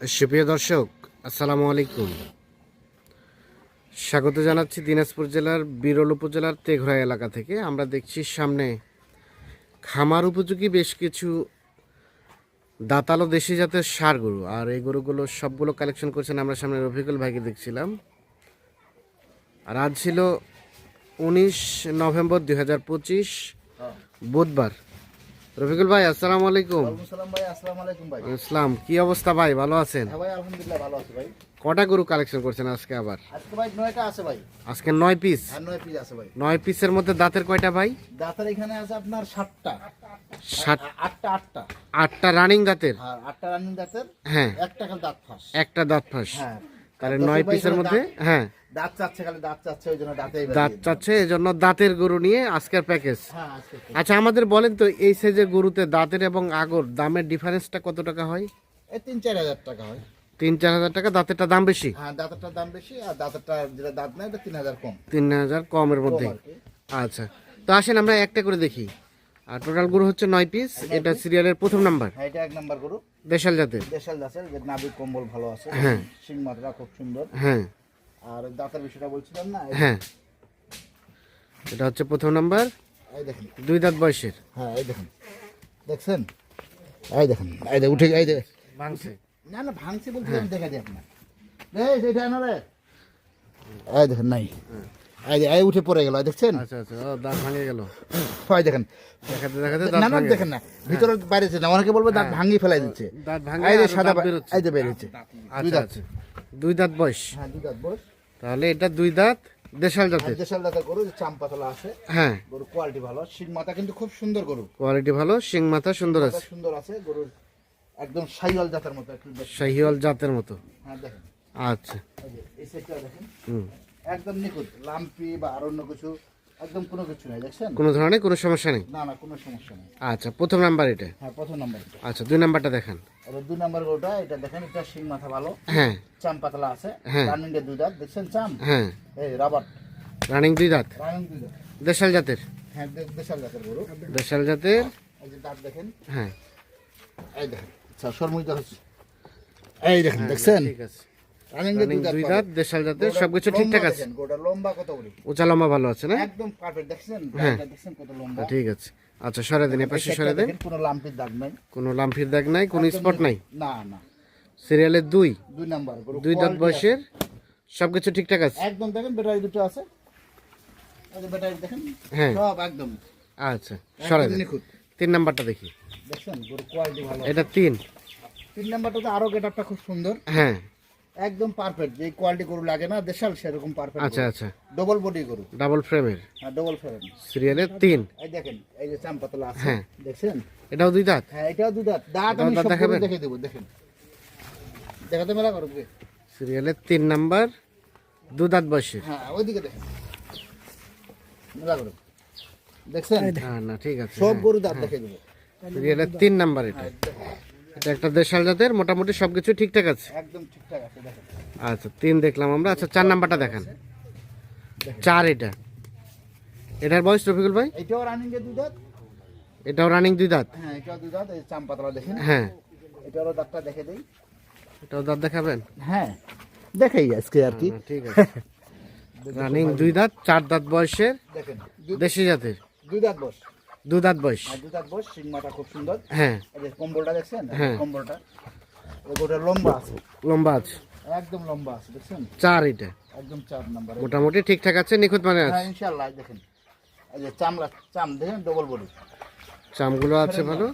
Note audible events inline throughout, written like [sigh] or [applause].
সুপ্রিয় দর্শক, আসসালামু আলাইকুম। স্বাগত জানাচ্ছি দিনাজপুর জেলার বিরল উপজেলার তেঘরা এলাকা থেকে। আমরা দেখছি সামনে খামার উপযোগী বেশ কিছু দাতালো দেশি জাতের সার গরু, আর এই গরুগুলো সবগুলো কালেকশন করছেন আমরা সামনে রফিকুল ভাইকে দেখছিলাম। আর আজ ছিল উনিশ নভেম্বর দুই হাজার পঁচিশ, বুধবার। রফিকুল ভাই আসসালামু আলাইকুম। ভাই আসসালামু আলাইকুম ভাই। ইসলাম কি অবস্থা ভাই? ভালো আছেন? হ্যাঁ ভাই আলহামদুলিল্লাহ ভালো আছি ভাই। কটা গরু কালেকশন করছেন আজকে আবার? আজকে ভাই নয়টা আছে ভাই। আজকে নয় পিস নয় পিস আছে ভাই। নয় পিসের মধ্যে দাঁতের কয়টা ভাই? দাঁতের এখানে আছে আপনার সাতটা। সাত আ- আটটা আটটা। আটটা রানিং দাঁতের? আর আটটা রানিং দাঁতের। হ্যাঁ। একটা দাঁত ফাঁস। একটা দাঁত ফাঁস। হ্যাঁ। তাহলে নয় পিসের মধ্যে হ্যাঁ। দাঁত চাচ্ছে খালি দাঁত চাচ্ছে ওই জন্য দাঁতে দাঁত চাচ্ছে এই জন্য দাঁতের গরু নিয়ে আজকের প্যাকেজ। আচ্ছা আমাদের বলেন তো এই সাইজের গরুতে দাঁতের এবং আগর দামের ডিফারেন্সটা কত টাকা হয়? এই তিন চার হাজার টাকা হয়। তিন চার হাজার টাকা দাঁতেরটা দাম বেশি? হ্যাঁ দাঁতেরটার দাম বেশি আর দাঁতেরটা যেটা দাঁত নেই এটা তিন হাজার কম। তিন হাজার কমের মধ্যে। আচ্ছা তো আসেন আমরা একটা করে দেখি। আর টোটাল গরু হচ্ছে নয় পিস এটা সিরিয়ালের প্রথম নাম্বার হ্যাঁ এটা এক নাম্বার গরু। দেশাল জাতের। দেশাল যে নাবিক কম্বল ভালো আছে। হ্যাঁ। মাত্রা খুব সুন্দর। হ্যাঁ। আর দাঁতের বিষয়টা বলছিলাম না হ্যাঁ। এটা হচ্ছে প্রথম নাম্বার। এই দেখেন। দুই দাঁত বয়সের। হ্যাঁ এই দেখেন। দেখছেন? এই দেখেন এই উঠে এই যে ভাঙছে। না না ভাঙছে বলতে আমি দেখা দিই আপনার এই সেটা না রে এই দেখেন নাই। এই যে এই উঠে পড়ে গেল দেখছেন? আচ্ছা আচ্ছা ও দাঁত ভাঙে গেল। এই দেখেন। দেখাতে দেখাতে না দাঁত না ভাঙে দেখেন না ভিতরে বাইরেছে না অনেকে বলবে দাঁত ভাঙিয়ে ফেলাই দিচ্ছে। দাঁত ভাঙে এই যে সাদা দাঁত বেরোচ্ছে। এই যে বেরিয়েছে। দুই আচ্ছা দাঁত। আচ্ছা। দুই দাঁত বয়স। হ্যাঁ দুই দাঁত বস তাহলে এটা দুই দাঁত দেশাল আর জাতের। দেশাল জাতের গরু যে চাম্পাতলা আছে। হ্যাঁ। গরু কোয়ালিটি ভালো। শিং মাথা কিন্তু খুব সুন্দর গরু। কোয়ালিটি ভালো শিং মাথা সুন্দর আছে। সুন্দর আছে গরুর একদম শাহিওয়াল জাতের মতো একটু। শাহিওয়াল জাতের মতো। হ্যাঁ দেখেন। আচ্ছা। এই সেটটা দেখেন। হুম। একদম নিখুঁত লাম্পি বা আর অন্য কিছু একদম কোনো কিছু নাই দেখছেন? কোনো ধরনের কোনো সমস্যা নেই? না না কোনো সমস্যা নেই। আচ্ছা প্রথম নাম্বার এটা? হ্যাঁ প্রথম নাম্বার আচ্ছা দুই নাম্বারটা দেখান। আর দুই নাম্বার গরুটা এটা দেখেন এটা শিং মাথা ভালো। হ্যাঁ। চাম পাতলা আছে। হ্যাঁ। রানিংয়ে দুই দাঁত দেখছেন চাম? হ্যাঁ। এই রাবার রানিং দুই দাঁত? রানিং দুই দাঁত। দেশাল জাতের? হ্যাঁ দেশাল জাতের গরু। দেশাল জাতের? এই যে দাঁত দেখেন। হ্যাঁ। এই দেখেন। আচ্ছা সরমুই এই দেখেন দেখছেন? ঠিক আছে। রানিং রানিং দুই দাঁত দুই পাবেন। দাঁত দেশাল জাতের সবকিছু ঠিকঠাক আছে। দেখেন, লম্বা কত বড়ি? উঁচা লম্বা ভালো আছে না? একদম পারফেক্ট দেখছেন? হ্যাঁ। দেখছেন কত লম্বা? ঠিক আছে। আচ্ছা সরে দিন এপাশে সরে দেন। কোনো লাম্পির দাগ নাই। কোনো লাম্ফির দাগ নাই কোনো স্পট নাই? না না। সিরিয়ালের দুই? দুই নাম্বার দুই দাঁত বয়সের? সবকিছু ঠিকঠাক আছে। একদম দেখেন ব্যাটারি দুটো আছে। ব্যাটারি দেখেন হ্যাঁ। সব একদম। আচ্ছা সরে দেন। তিন নাম্বারটা দেখি। দেখছেন কোয়ালিটি ভালো এটা তিন। তিন নাম্বারটাতে আরও গেটআপটা খুব সুন্দর। হ্যাঁ। একদম পারফেক্ট যে কোয়ালিটি গরু লাগে না দেশাল সেরকম পারফেক্ট আচ্ছা আচ্ছা। ডবল বডি গরু। ডাবল ফ্রেমের হ্যাঁ ডবল ফ্রেম সিরিয়ালের তিন? এই দেখেন এই যে চাম্পাতলা আছে হ্যাঁ। দেখছেন? এটাও দুই দাঁত? হ্যাঁ এটাও দুই দাঁত। দাঁত আমি সব? দেখে দেবো দেখেন। দেখাতে মেলা করো কে? সিরিয়ালের তিন নাম্বার দু দাঁত বয়সের। হ্যাঁ ওইদিকে দেখেন। মেলা করো। দেখছেন? হ্যাঁ না ঠিক আছে সব গরু দাঁত দেখে দেবো। সিরিয়ালের তিন নাম্বার এটা। এটা একটা দেশাল জাতের মোটামুটি সবকিছু ঠিকঠাক আছে? একদম ঠিকঠাক আছে দেখেন। আচ্ছা তিন দেখলাম আমরা। আচ্ছা চার নাম্বারটা দেখান। চার এটা। এটার বয়স রফিকুল ভাই? এটাও রানিং এর দু দাঁত। এটাও রানিং দুই দাঁত? হ্যাঁ এটাও দাঁত এই দেখেন। হ্যাঁ। এটারও দাঁতটা দেখে দেই। এটাও দাঁত দেখাবেন? হ্যাঁ দেখাই আজকে আর কি। ঠিক আছে। [laughs] রানিং দুই দাঁত চার দাঁত বয়সের দেখেন দেশি জাতের। দুই দাঁত বস দু দাঁত বয়স। আর দু দাঁত বস সিংমাটা খুব সুন্দর। হ্যাঁ। এই যে কম্বলটা দেখছেন? হ্যাঁ। কম্বলটা গোটা লম্বা আছে। লম্বা আছে। একদম লম্বা আছে দেখছেন? চার এটা। একদম চার নাম্বার। মোটামুটি ঠিকঠাক আছে নিখুঁত মানে আছে। হ্যাঁ ইনশাআল্লাহ দেখেন। এই যে চামড়া চাম দেখেন ডবল বডি চামগুলো আছে ভালো।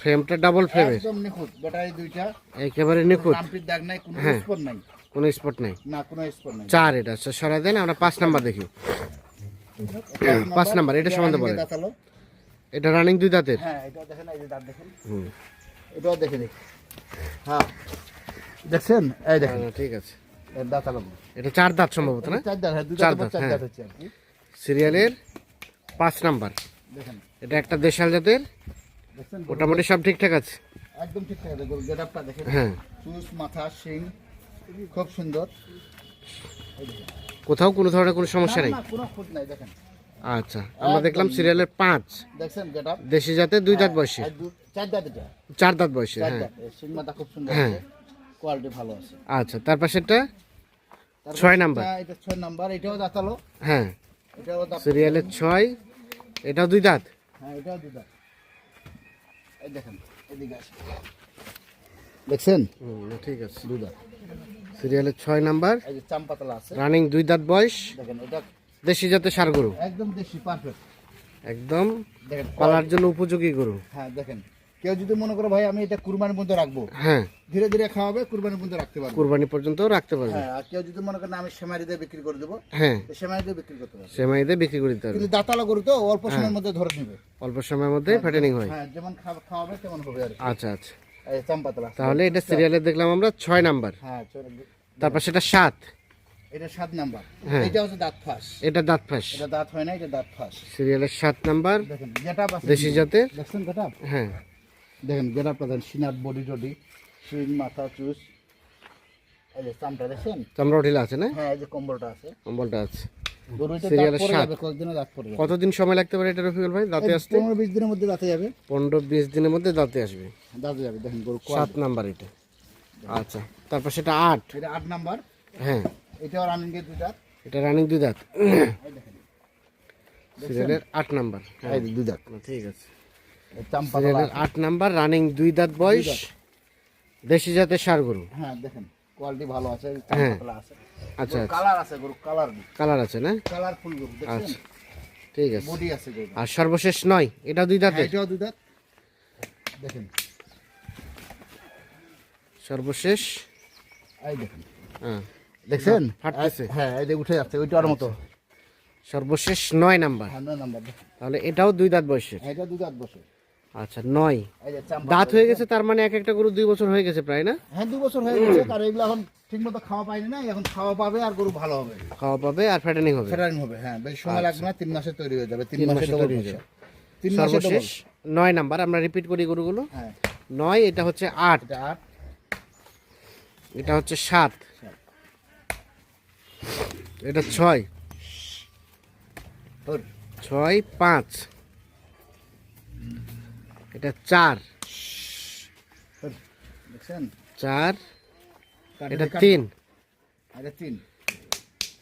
ফ্রেমটা ডাবল ফ্রেমের একদম নিখুঁত ব্যাটারি দুইটা। একেবারে নিখুঁত। লাম্পির দাগ নাই কোনো হ্যাঁ। স্পট নাই। কোনো স্পট নেই। না কোনো স্পট নাই। চার এটা আচ্ছা সরাই দেন আমরা পাঁচ নাম্বার দেখি। পাঁচ নাম্বার, এটা সম্বন্ধে বলেন। এটা রানিং দুই দাঁতের? হ্যাঁ এটা দেখেন এই যে দাঁত দেখেন। হুম। এটাও দেখে দেখি হ্যাঁ। দেখছেন? এই দেখেন। ঠিক আছে। এর দাঁত আলো এটা চার দাঁত সম্ভবত না? চার দাঁত হ্যাঁ চার দাঁত চার হ্যাঁ। দাঁত হচ্ছে সিরিয়ালের পাঁচ নাম্বার। দেখেন। এটা একটা দেশাল জাতের? মোটামুটি সব ঠিকঠাক আছে? একদম ঠিকঠাক আছে। গেটআপটা দেখেন। হ্যাঁ। মাথা শিং খুব সুন্দর। কোথাও কোনো ধরনের কোনো সমস্যা নেই? কোনো খুঁত নাই দেখেন। আচ্ছা আমরা দেখলাম সিরিয়ালের পাঁচ। দেখছেন গেটআপ দেশি জাতের দুই দাঁত বয়সে। চার দাঁত এটা। চার দাঁত বয়সে হ্যাঁ। দাঁত। খুব সুন্দর হ্যাঁ। কোয়ালিটি ভালো আছে। আচ্ছা তার পাশেরটা? তারপর ছয় নাম্বার। এটা- এটা ছয় নাম্বার এটাও দাঁতালো। হ্যাঁ। এটাও দাঁত সিরিয়ালের ছয় এটাও দুই দাঁত? হ্যাঁ এটাও এই দেখেন এদিকে আসেন। দেখছেন? ঠিক আছে। দুধা সিরিয়ালের ছয় নাম্বার। চাম্পাতলা আছে। রানিং দুই দাঁত বয়স। দেখেন এটা দেশি জাতের সার গরু। একদম দেশি পারফেক্ট একদম পালার জন্য উপযোগী গরু। হ্যাঁ দেখেন। কেউ যদি মনে করো ভাই আমি এটা কুরবানির মধ্যে রাখব। হ্যাঁ। ধীরে ধীরে খাওয়াবে কুরবানির মধ্যে রাখতে পারব। কুরবানি পর্যন্ত রাখতে পারবে। হ্যাঁ আর কেউ যদি মনে করেন আমি দিয়ে বিক্রি করে দেবো হ্যাঁ। তো সেমারি দিয়ে বিক্রি করতে পারব। সেমাইতে বিক্রি করে দিতে হবে কিন্তু দাঁতালা গরু তো অল্প সময়ের মধ্যে ধরে নেবে। অল্প সময়ের মধ্যে ফ্যাটেনিং হয়। হ্যাঁ যেমন খাওয়া- খাওয়াবে তেমন হবে আর আচ্ছা আচ্ছা। তাহলে এটা সিরিয়ালে দেখলাম আমরা ছয় নাম্বার। হ্যাঁ তারপর সেটা সাত। এটা সাত নাম্বার। হ্যাঁ। এটা হচ্ছে দাঁত ফাঁস। এটা দাঁত ফাঁস। এটা দাঁত হয় না এটা দাঁত ফাঁস। সিরিয়ালের সাত নাম্বার। দেশি জাতের। দেখছেন হ্যাঁ। দেখেন সিনার বডি টডি শিং মাথা চুস এই যে চামটা দেখছেন? চামড়া উঠিলা আছে না? হ্যাঁ এই যে কম্বলটা আছে। কম্বলটা আছে। কতদিন সময় লাগতে পারে এটা রফিকুল ভাই? দাঁতে আসতে? পনেরো বিশ দিনের মধ্যে দাঁতে যাবে। পনেরো বিশ দিনের মধ্যে দাঁতে আসবে। দাঁতে যাবে দেখেন গরু সাত নাম্বার এটা। আচ্ছা তারপর সেটা আট। এটা আট নাম্বার? হ্যাঁ। এটাও রানিং এর দুই দাঁত? এটা রানিং দুই দাঁত। সিরিয়ালের আট নাম্বার। হ্যাঁ দুই দাঁত। ঠিক আছে। সিরিয়ালের আট নাম্বার রানিং দুই দাঁত বয়স দেশি জাতের সার গরু। হ্যাঁ দেখেন কোয়ালিটি ভালো আছে হ্যাঁ। আচ্ছা আচ্ছা। কালার আছে গরু কালার কালার আছে না? কালারফুল গরু আচ্ছা ঠিক আছে। বডি আছে গরু আর সর্বশেষ নয় এটা দুই দাঁতে হ্যাঁ, এটাও দুই দাঁত। দেখেন সর্বশেষ। এই দেখেন। হ্যাঁ। দেখছেন? ফাটতেছে। হ্যাঁ এই যে উঠে যাচ্ছে ওইটার মতো। সর্বশেষ নয় নাম্বার। হ্যাঁ নয় নাম্বার তাহলে এটাও দুই দাঁত বয়সের? হ্যাঁ, এটা দুই দাঁত বসে আচ্ছা নয়। দাঁত হয়ে গেছে। তার মানে এক একটা গরু দুই বছর হয়ে গেছে প্রায় না? হ্যাঁ দু বছর হয়ে গেছে আর এগুলো এখন ঠিক মতো খাওয়া পাইনি না এখন খাওয়া পাবে আর গরু ভালো হবে। খাওয়া পাবে আর ফ্যাটেনিং হবে। ফেরারিং হবে হ্যাঁ বেশি সময় লাগবে না তিন মাসে তৈরি হয়ে যাবে তিন মাসে তৈরি হয়ে যাবে। সর্বশেষ নয় নাম্বার আমরা রিপিট করি গরুগুলো। হ্যাঁ। নয় এটা হচ্ছে আট। আট। এটা হচ্ছে সাত। এটা ছয়। ছয় পাঁচ। এটা চার। চার। এটা তিন। তিন।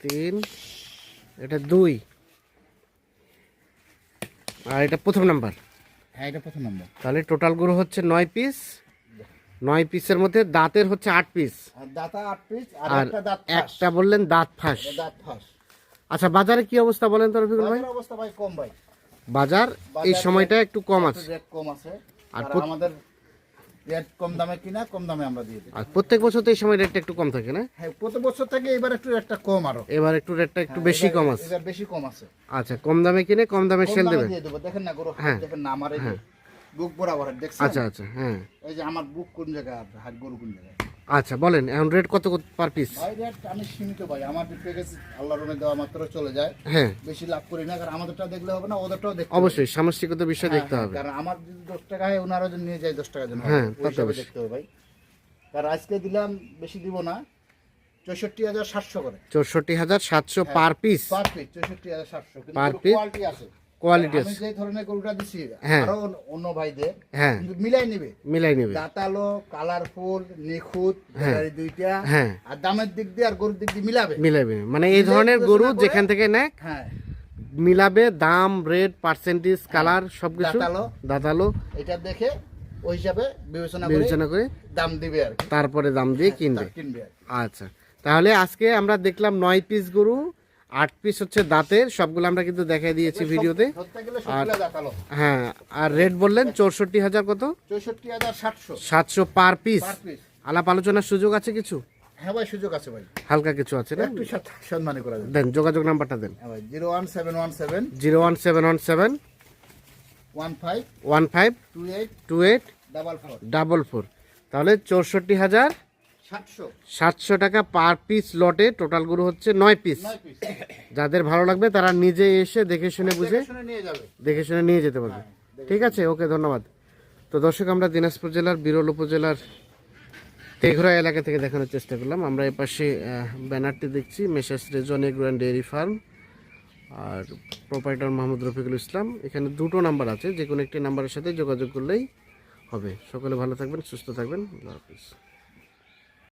তিন। এটা দুই। আর এটা প্রথম নাম্বার। হ্যাঁ এটা প্রথম নম্বর। তাহলে টোটাল গরু হচ্ছে নয় পিস। নয় পিসের মধ্যে দাঁতের হচ্ছে আট পিস আর দাঁতা আট পিস আর একটা বললেন দাঁত ফাঁস। দাঁত ফাঁস। আচ্ছা বাজারে কি অবস্থা বলেন তো রফিকুল ভাই? অবস্থা ভাই কম ভাই। বাজার এই সময়টা একটু কম আছে। রেট কম আছে। আর আমাদের রেট কম দামে কিনা কম দামে আমরা দিয়ে দিই। আর প্রত্যেক বছর তো এই সময় রেটটা একটু কম থাকে না? হ্যাঁ প্রতি বছর থেকে এবার একটু রেটটা কম আরও। এবার একটু রেটটা একটু বেশি কম আছে। এবার বেশি কম আছে। আচ্ছা কম দামে কিনে কম দামে সেল দেবেন। দিয়ে দেবো। দেখেন না গরু হ্যাঁ। দেখেন না আমার এই বুক বরাবর দেখছেন? আচ্ছা আচ্ছা হ্যাঁ। এই যে আমার বুক কোন জায়গায় আর হাত গরু কোন জায়গায়? আচ্ছা বলেন এখন রেট কত পার পিস ভাই রেট আমি সীমিত ভাই। আমার প্যাকেজ আল্লাহর দেওয়া মাত্র চলে যায়। হ্যাঁ। বেশি লাভ করি না কারণ আমাদেরটা দেখলে হবে না ওদেরটাও দেখতে অবশ্যই সামষ্টিকতা বিষয় দেখতে হ্যাঁ, হবে। হ্যাঁ, কারণ আমার যদি দশ টাকা হয় ওনারা যদি নিয়ে যায় দশ টাকা যেন হ্যাঁ, হয়। দেখতে হবে ভাই। কারণ আজকে দিলাম বেশি দিব না চৌষট্টি হাজার সাতশো করে। চৌষট্টি হাজার সাতশো পার পিস পার পিস চৌষট্টি হাজার সাতশো piece? কোয়ালিটি আছে। কোয়ালিটি আছে যে ধরনের গরুটা দিছি হ্যাঁ। আরও অন্য- ভাইদের হ্যাঁ। মিলাই নিবে। মিলাই নেবে। দাঁতালো কালারফুল নিখুঁত হ্যাঁ। দুইটা হ্যাঁ। আর দামের দিক দিয়ে আর গরুর দিক দিয়ে মিলাবে। মিলাবে। মানে এই ধরনের গরু যেখান থেকে নেক হ্যাঁ। মিলাবে দাম রেট পার্সেন্টেজ কালার সবকিছু। দাঁতালো। দাঁতালো। এটা দেখে ওই হিসাবে বিবেচনা করে বিবেচনা করে দাম দিবে আর তারপরে দাম দিয়ে কিনবে। কিনবে আচ্ছা। তাহলে আজকে আমরা দেখলাম নয় পিস গরু। আট পিস হচ্ছে দাঁতের সবগুলো আমরা কিন্তু দেখাই দিয়েছি ভিডিওতে। দাঁতালো হ্যাঁ আর রেট বললেন চৌষট্টি হাজার কত? চৌষট্টি হাজার সাতশো। সাতশো পার পিস আলাপ আলোচনার সুযোগ আছে কিছু? হ্যাঁ ভাই সুযোগ আছে ভাই। হালকা কিছু আছে না? একটু সাথে সম্মানী করা দেন। যোগাযোগ নাম্বারটা দেন। হ্যাঁ zero one seven one seven. Zero one seven one seven. One five. One five. Two eight. Two eight. Double four. Double four. তাহলে চৌষট্টি হাজার সাতশো। টাকা পার পিস লটে টোটাল গরু হচ্ছে নয় পিস। যাদের ভালো লাগবে তারা নিজে এসে দেখে শুনে বুঝে দেখে শুনে নিয়ে যেতে পারবে। ঠিক আছে? ওকে ধন্যবাদ। তো দর্শক আমরা দিনাজপুর জেলার বিরল উপজেলার তেঘরা এলাকা থেকে দেখানোর চেষ্টা করলাম। আমরা এ পাশে ব্যানারটি দেখছি মেসাস রেজন এগ্রো অ্যান্ড ডেয়ারি ফার্ম আর প্রোপাইটার মোহাম্মদ রফিকুল ইসলাম। এখানে দুটো নাম্বার আছে যে কোনো একটি নাম্বারের সাথে যোগাযোগ করলেই হবে। সকলে ভালো থাকবেন সুস্থ থাকবেন। আল্লাহ হাফিজ।